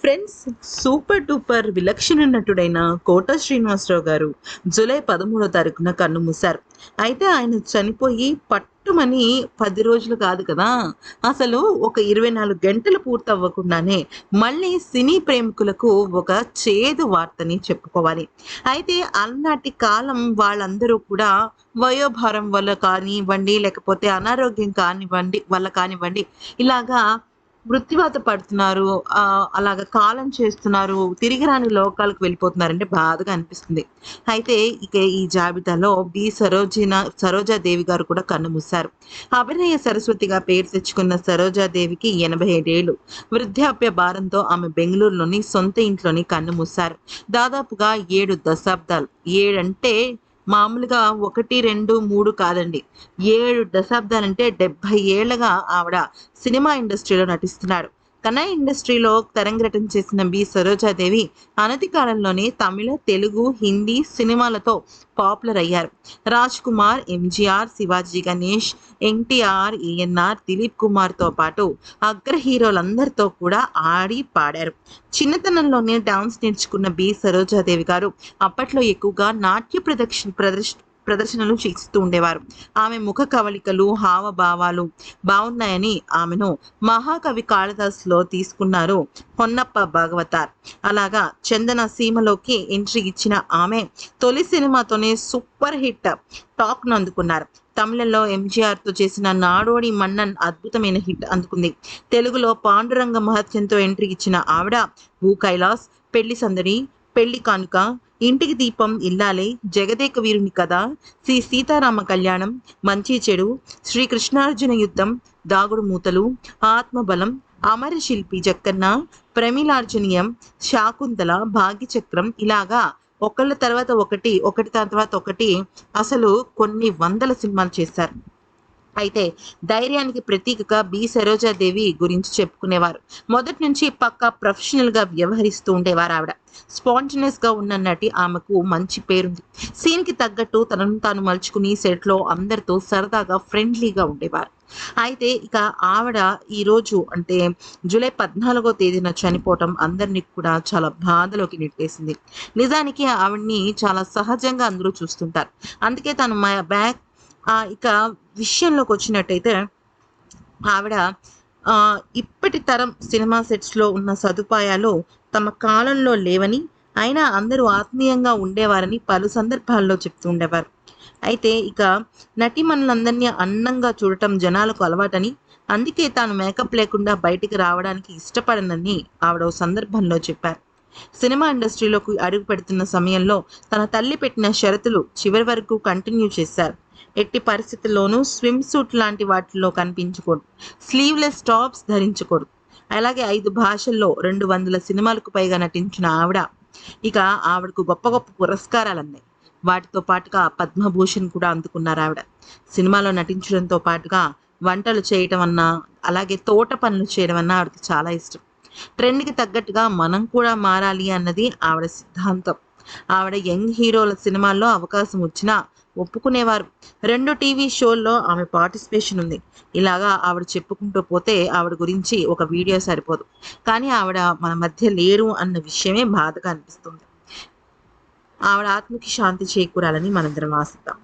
Friends super duper విలక్షణ నటుడైన కోట శ్రీనివాసరావు గారు July పదమూడో తారీఖున కన్ను మూశారు. అయితే ఆయన చనిపోయి పట్టుమని పది రోజులు కాదు కదా అసలు ఒక ఇరవై నాలుగు గంటలు పూర్తవ్వకుండానే మళ్ళీ సినీ ప్రేమికులకు ఒక చేదు వార్తని చెప్పుకోవాలి. అయితే అలనాటి కాలం వాళ్ళందరూ కూడా వయోభారం వల్ల కానివ్వండి లేకపోతే అనారోగ్యం కానివ్వండి వల్ల కానివ్వండి ఇలాగా మృత్యువాత పడుతున్నారు ఆ, అలాగ కాలం చేస్తున్నారు తిరిగి రాని లోకాలకు వెళ్ళిపోతున్నారంటే బాధగా అనిపిస్తుంది. అయితే ఇక ఈ జాబితాలో బి. సరోజిన సరోజాదేవి గారు కూడా కన్నుమూశారు అభినయ సరస్వతిగా పేరు తెచ్చుకున్న సరోజాదేవికి ఎనభై ఏడేళ్ళు. వృద్ధాప్య భారంతో ఆమె బెంగళూరులోని సొంత ఇంట్లోని కన్నుమూశారు దాదాపుగా ఏడు దశాబ్దాలు. ఏడంటే మామూలుగా ఒకటి రెండు మూడు కాదండి. ఏడు దశాబ్దాలంటే డెబ్బై ఏళ్ళగా ఆవిడ సినిమా ఇండస్ట్రీలో నటిస్తున్నారు కన్నా ఇండస్ట్రీలో తరంగటం చేసిన బి. సరోజాదేవి అనతి కాలంలోనే తమిళ తెలుగు హిందీ సినిమాలతో పాపులర్ అయ్యారు. రాజ్ కుమార్ ఎంజీఆర్ శివాజీ గణేష్ ఎన్టీఆర్ ఏఎన్ఆర్ దిలీప్ కుమార్తో పాటు అగ్ర హీరోలందరితో కూడా ఆడి పాడారు. చిన్నతనంలోనే డాన్స్ నేర్చుకున్న బి. సరోజాదేవి గారు అప్పట్లో ఎక్కువగా నాట్య ప్రదర్శన ప్రదర్శ ప్రదర్శనలు చేస్తూ ఉండేవారు. ఆమె ముఖ కవళికలు హావభావాలు బాగున్నాయని ఆమెను మహాకవి కాళిదాస్లో తీసుకున్నారు హొన్నప్ప భాగవతార్. అలాగా చందన సీమలోకి ఎంట్రీ ఇచ్చిన ఆమె తొలి సినిమాతోనే సూపర్ హిట్ టాక్ను అందుకున్నారు. తమిళంలో ఎంజీఆర్తో చేసిన నాడోడి మన్నన్ అద్భుతమైన హిట్ అందుకుంది. తెలుగులో పాండురంగ మహత్యంతో ఎంట్రీ ఇచ్చిన ఆవిడ భూ కైలాస్ పెళ్ళి సందడి పెళ్ళి కానుక ఇంటికి దీపం ఇల్లాలే జగదేక వీరుని కథ. శ్రీ సీతారామ కళ్యాణం మంచి చెడు. శ్రీ కృష్ణార్జున యుద్ధం దాగుడు మూతలు ఆత్మబలం అమర శిల్పి జక్కన్న ప్రమిలార్జనీయం శాకుంతల భాగ్యచక్రం ఇలాగా ఒకళ్ళ తర్వాత ఒకటి ఒకటి తర్వాత ఒకటి అసలు కొన్ని వందల సినిమాలు చేశారు. అయితే ధైర్యానికి ప్రతీకగా బి. సరోజాదేవి గురించి చెప్పుకునేవారు. మొదటి నుంచి పక్క ప్రొఫెషనల్గా వ్యవహరిస్తూ ఉండేవారు ఆవిడ. స్పాంటనియస్గా ఉన్న నటి ఆమెకు మంచి పేరుంది. సీన్కి తగ్గట్టు తనను తాను మలుచుకుని సెట్లో అందరితో సరదాగా ఫ్రెండ్లీగా ఉండేవారు. అయితే ఇక ఆవిడ ఈ రోజు అంటే జూలై పద్నాలుగో తేదీన చనిపోవటం అందరినీ కూడా చాలా బాధలోకి నెట్టేసింది. నిజానికి ఆవిడ్ని చాలా సహజంగా అందరూ చూస్తుంటారు. అందుకే తను మా బ్యాక్ ఇక విషయంలోకి వచ్చినట్టయితే ఆవిడ ఇప్పటి తరం సినిమా సెట్స్లో ఉన్న సదుపాయాలు తమ కాలంలో లేవని అయినా అందరూ ఆత్మీయంగా ఉండేవారని పలు సందర్భాల్లో చెప్తూ ఉండేవారు. అయితే ఇక నటిమణులందరినీ అందంగా చూడటం జనాలకు అలవాటని అందుకే తాను మేకప్ లేకుండా బయటికి రావడానికి ఇష్టపడనని ఆవిడ ఓ సందర్భంలో చెప్పారు. సినిమా ఇండస్ట్రీలోకి అడుగు పెడుతున్న సమయంలో తన తల్లి పెట్టిన షరతులు చివరి వరకు కంటిన్యూ చేశారు. ఎట్టి పరిస్థితుల్లోనూ స్విమ్ సూట్ లాంటి వాటిల్లో కనిపించకూడదు. స్లీవ్లెస్ టాప్స్ ధరించకూడదు. అలాగే ఐదు భాషల్లో రెండు వందల సినిమాలకు పైగా నటించిన ఆవిడ ఇక ఆవిడకు గొప్ప గొప్ప పురస్కారాలు అందాయి వాటితో పాటుగా పద్మభూషణ్ కూడా అందుకున్నారు ఆవిడ. సినిమాలో నటించడంతో పాటుగా వంటలు చేయటం అన్నా అలాగే తోట పనులు చేయడం అన్నా ఆవిడకి చాలా ఇష్టం. ట్రెండ్కి తగ్గట్టుగా మనం కూడా మారాలి అన్నది ఆవిడ సిద్ధాంతం. ఆవిడ యంగ్ హీరోల సినిమాల్లో అవకాశం వచ్చినా ఒప్పుకునేవారు. రెండు టీవీ షోల్లో ఆమె పార్టిసిపేషన్ ఉంది. ఇలాగా ఆవిడ చెప్పుకుంటూ పోతే ఆవిడ గురించి ఒక వీడియో సరిపోదు. కానీ ఆవిడ మన మధ్య లేరు అన్న విషయమే బాధగా అనిపిస్తుంది. ఆవిడ ఆత్మకి శాంతి చేకూరాలని మనందరం ఆశిద్దాం.